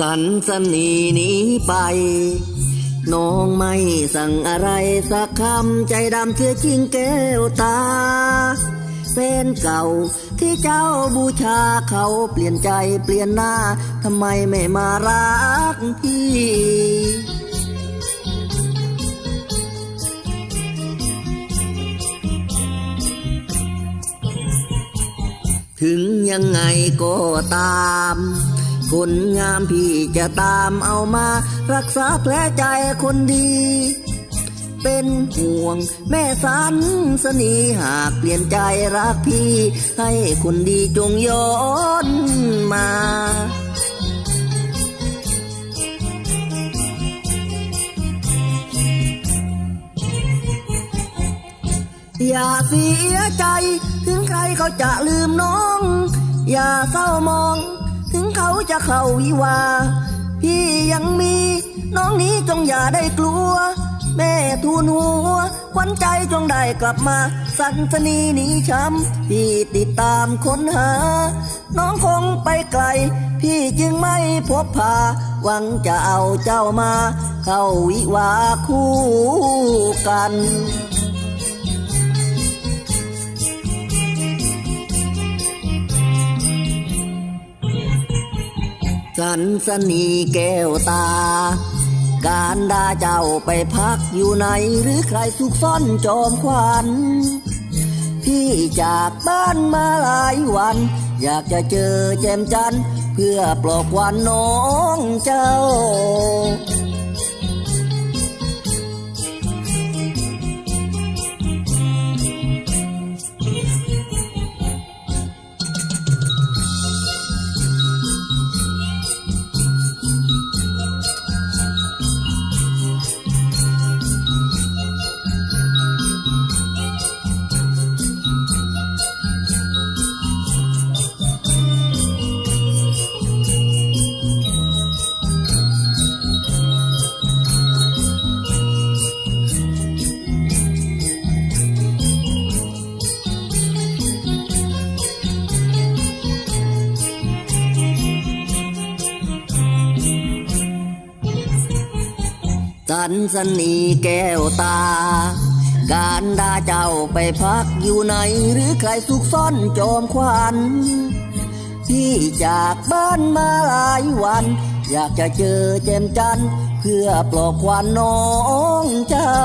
สันสนีหนีไป น้องไม่สั่งอะไรสักคำใจดำเสียจริงแก้วตาแฟนเก่าที่เจ้าบูชาเขาเปลี่ยนใจเปลี่ยนหน้าทำไมไม่มารักพี่ถึงยังไงก็ตาม คนงามพี่จะตามเอามา รักษาแผลใจคนดี เป็นห่วงแม่สันสนีหากเปลี่ยนใจรักพี่ ให้คนดีจงย้อนมาอย่าเสียใจ ถึงใครเขาจะลืมน้อง อย่าเศร้ามอง จะเข้าวิวา พี่ยังมี น้องนี้จงอย่าได้กลัว แม่ทูลหัวขวัญใจจงได้กลับมา สันสนีหนีช้ำพี่ติดตามค้นหา น้องคงไปไกล พี่จึงไม่พบพา หวังจะเอาเจ้ามา เข้าวิวาคู่กัน สันสนีแก้วตา การดาเจ้าไปพักอยู่ไหนหรือใครสุกซ่อนจอมขวัญพี่จากบ้านมาหลายวัน อยากจะเจอแจมจันทร์เพื่อปลอบวันน้องเจ้า สันสนีแก้วตา การดาเจ้าไปพักอยู่ไหนหรือใครสุกซ่อนจอมควันพี่จากบ้านมาหลายวัน อยากจะเจอแจมจันเพื่อปลอบควันน้องเจ้า